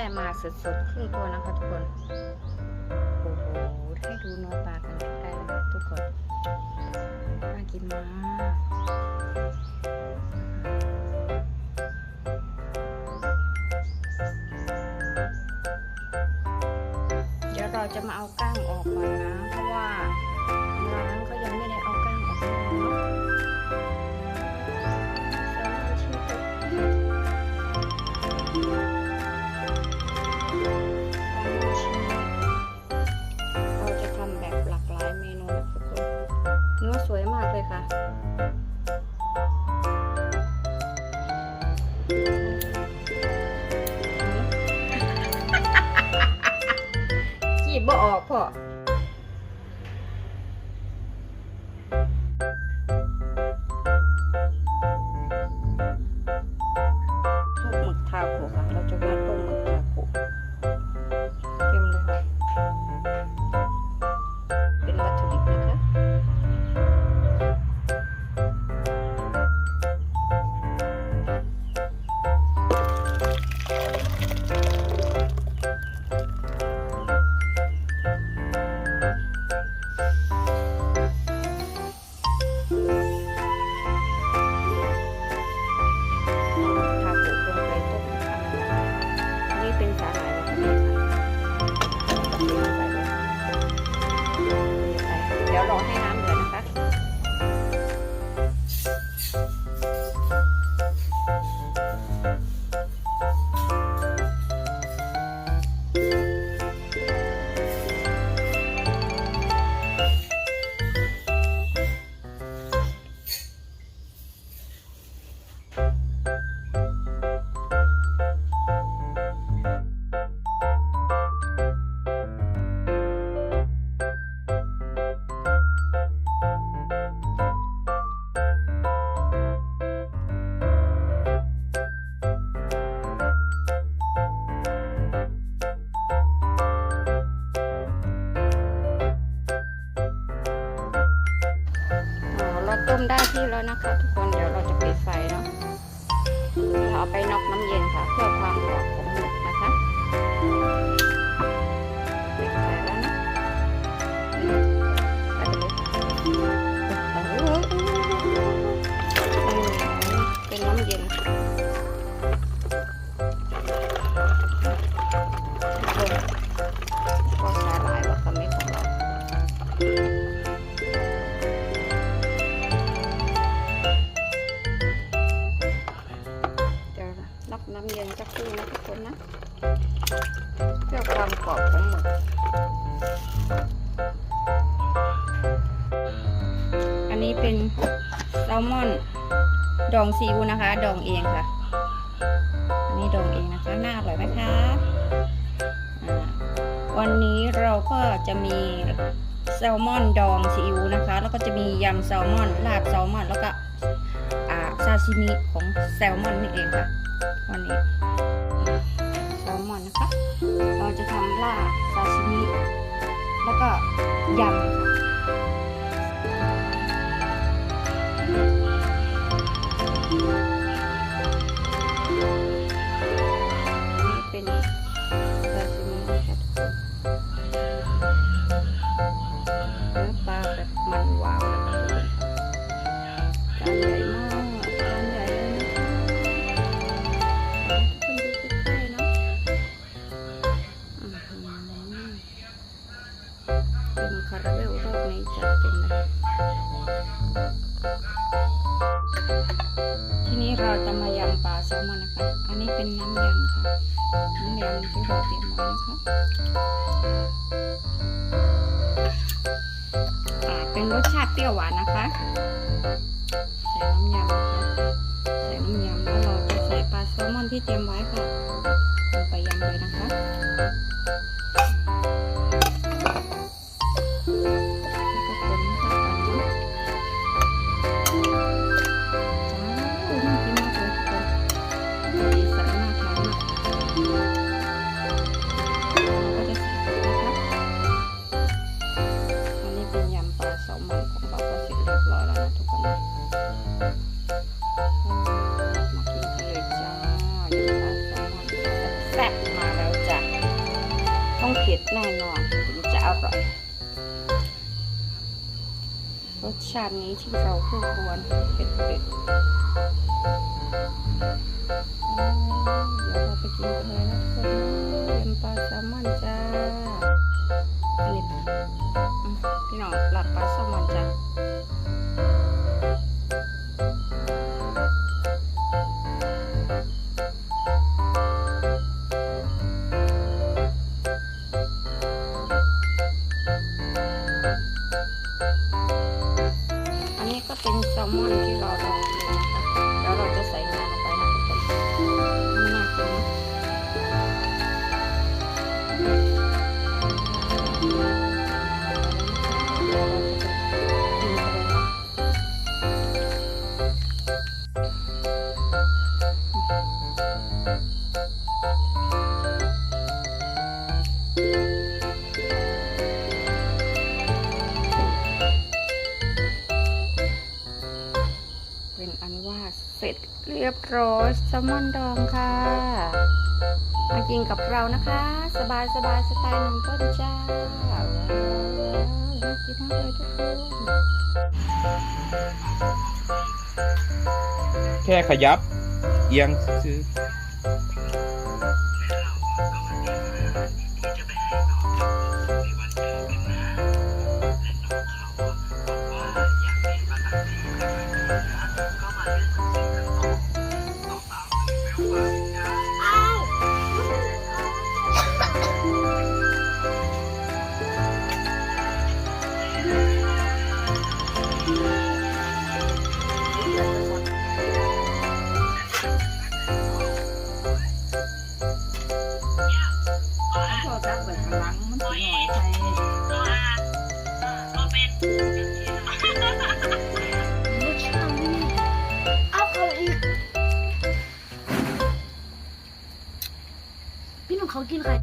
ได้มาสดๆครึ่งตัวนะคะทุกคน โอ้โห ให้ดูเนื้อปลากันใกล้ๆเลยทุกคน น่ากินมากเดี๋ยวเราจะมาเอาก้างออกก่อนนะ เพราะว่าร้านก็ยังไม่ได้ บ่ออกพ่อต้มหมึกทาโกค่ะ เราจะมาต้มหมึกทาโกะเต็มเลยค่ะ เป็นวัตถุดิบนะคะท ต้มได้ที่แล้วนะคะ ทุกคนเดี๋ยวเราจะปิดไฟเนาะเราเอาไปนอกน้ำเย็นค่ะ เพื่อความกรอบของหมึกนะคะ เป็นแซลมอนดองซีอิ๊วนะคะ ดองเองค่ะ อันนี้ดองเองนะคะ น่าอร่อยไหมคะวันนี้เราก็จะมีแซลมอนดองซีอิ๊วนะคะ แล้วก็จะมียำแซลมอนลาบแซลมอน แล้วก็ซาชิมิของแซลมอนนี่เองค่ะ วันนี้แซลมอนนะคะ เราจะทำลาบซาชิมิแล้วก็ยำ จัดเต็มเลยทีนี้เราจะมายำปลาแซลมอนนะคะ อันนี้เป็นน้ำยำค่ะ น้ำยำที่เราเตรียมไว้นะคะเป็นรสชาติเปรี้ยวหวานนะคะ ใส่น้ำยำนะคะ ใส่น้ำยำแล้วเราจะใส่ปลาแซลมอนที่เตรียมไว้ค่ะลงไปยำเลยนะคะ เผ็ดแน่นอนถึงจะอร่อย รสชาตินี้ที่เราคู่ควรเผ็ดเผ็ดเดี๋ยวเราไปกินกันเลยนะทุกคน ก็เป็นแซลมอนที่เราดองเองนะคะแล้วเราจะใส่งาลงไปน เรียบร้อยแซลมอนดองค่ะ มากินกับเรานะคะ สบายสบายสไตล์หนึ่งต้นจ้าน่ากินมากเลยทุกคนแค่ขยับเอียงซื้อ หลังมันสีหน่อยใเอาเขาอีก พี่หนุ่มเขากินไข่